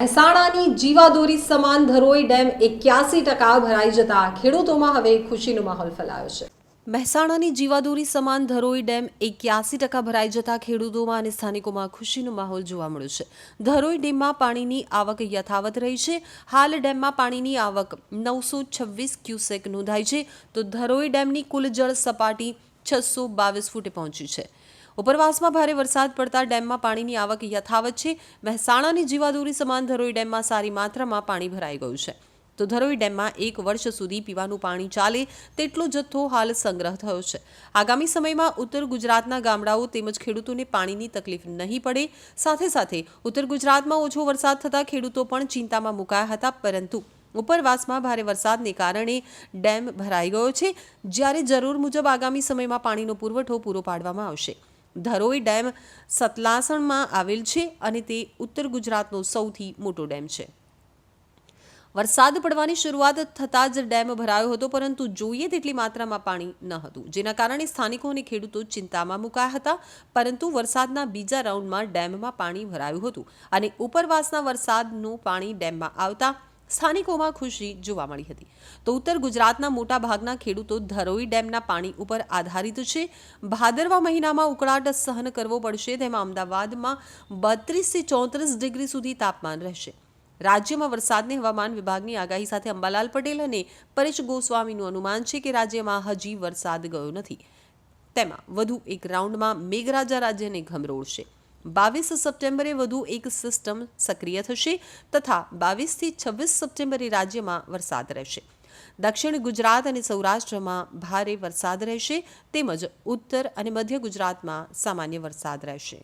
મહેસાણાની જીવાદોરી સમાન ધરોઈ ડેમ એક્યાસી ટકા ભરાઈ જતા ખેડૂતોમાં હવે ખુશીનો માહોલ ફેલાયો છે. મહેસાણાની જીવાદોરી સમાન ધરોઈ ડેમ એક્યાસી ટકા ભરાઈ જતા ખેડૂતોમાં અને સ્થાનિકોમાં ખુશીનો માહોલ જોવા મળ્યો છે. ધરોઈ ડેમમાં પાણીની આવક યથાવત રહી છે. હાલ ડેમમાં પાણીની આવક નવસો છવ્વીસ ક્યુસેક નોંધાઈ છે. તો ધરોઈ ડેમની કુલ જળ સપાટી છસો બાવીસ ફૂટે પહોંચી છે. ઉપરવાસમાં ભારે વરસાદ પડતા ડેમમાં પાણીની આવક યથાવત છે. મહેસાણાની જીવાદોરી સમાન ધરોઈ ડેમમાં સારી માત્રામાં પાણી ભરાઈ ગયું છે. તો ધરોઈ ડેમમાં એક વર્ષ સુધી પીવાનું પાણી ચાલે તેટલો જથ્થો હાલ સંગ્રહ થયો છે. આગામી સમયમાં ઉત્તર ગુજરાતના ગામડાઓ તેમજ ખેડૂતોને પાણીની તકલીફ નહીં પડે. સાથે સાથે ઉત્તર ગુજરાતમાં ઓછો વરસાદ થતાં ખેડૂતો પણ ચિંતામાં મુકાયા હતા, પરંતુ ઉપરવાસમાં ભારે વરસાદને કારણે ડેમ ભરાઈ ગયો છે. જ્યારે જરૂર મુજબ આગામી સમયમાં પાણીનો પુરવઠો પૂરો પાડવામાં આવશે. ધરોઈ ડેમ સતલાસણમાં આવેલ છે અને તે ઉત્તર ગુજરાતનો સૌથી મોટો ડેમ છે. વરસાદ પડવાની શરૂઆત થતાં જ ડેમ ભરાયો હતો, પરંતુ જોઈએ તેટલી માત્રામાં પાણી ન હતું. જેના કારણે સ્થાનિકો અને ખેડૂતો ચિંતામાં મુકાયા હતા, પરંતુ વરસાદના બીજા રાઉન્ડમાં ડેમમાં પાણી ભરાયું હતું અને ઉપરવાસના વરસાદનું પાણી ડેમમાં આવતા સ્થાનિકોમાં ખુશી જોવા મળી હતી. તો ઉત્તર ગુજરાતના મોટા ભાગના ખેડૂતો ધરોઈ ડેમના પાણી ઉપર આધારિત છે. ભાદરવા મહિનામાં ઉકળાટ સહન કરવો પડશે. તેમાં અમદાવાદમાં બત્રીસથી ચોત્રીસ ડિગ્રી સુધી તાપમાન રહેશે. રાજ્યમાં વરસાદની હવામાન વિભાગની આગાહી સાથે અંબાલાલ પટેલ અને પરેશ ગોસ્વામીનું અનુમાન છે કે રાજ્યમાં હજી વરસાદ ગયો નથી. તેમાં વધુ એક રાઉન્ડમાં મેઘરાજા રાજ્યને ગમરોળશે બાવીસ સપ્ટેમ્બરે વધુ એક સિસ્ટમ સક્રિય થશે તથા બાવીસથી છવ્વીસ સપ્ટેમ્બરે રાજ્યમાં વરસાદ રહેશે. દક્ષિણ ગુજરાત અને સૌરાષ્ટ્રમાં ભારે વરસાદ રહેશે તેમજ ઉત્તર અને મધ્ય ગુજરાતમાં સામાન્ય વરસાદ રહેશે.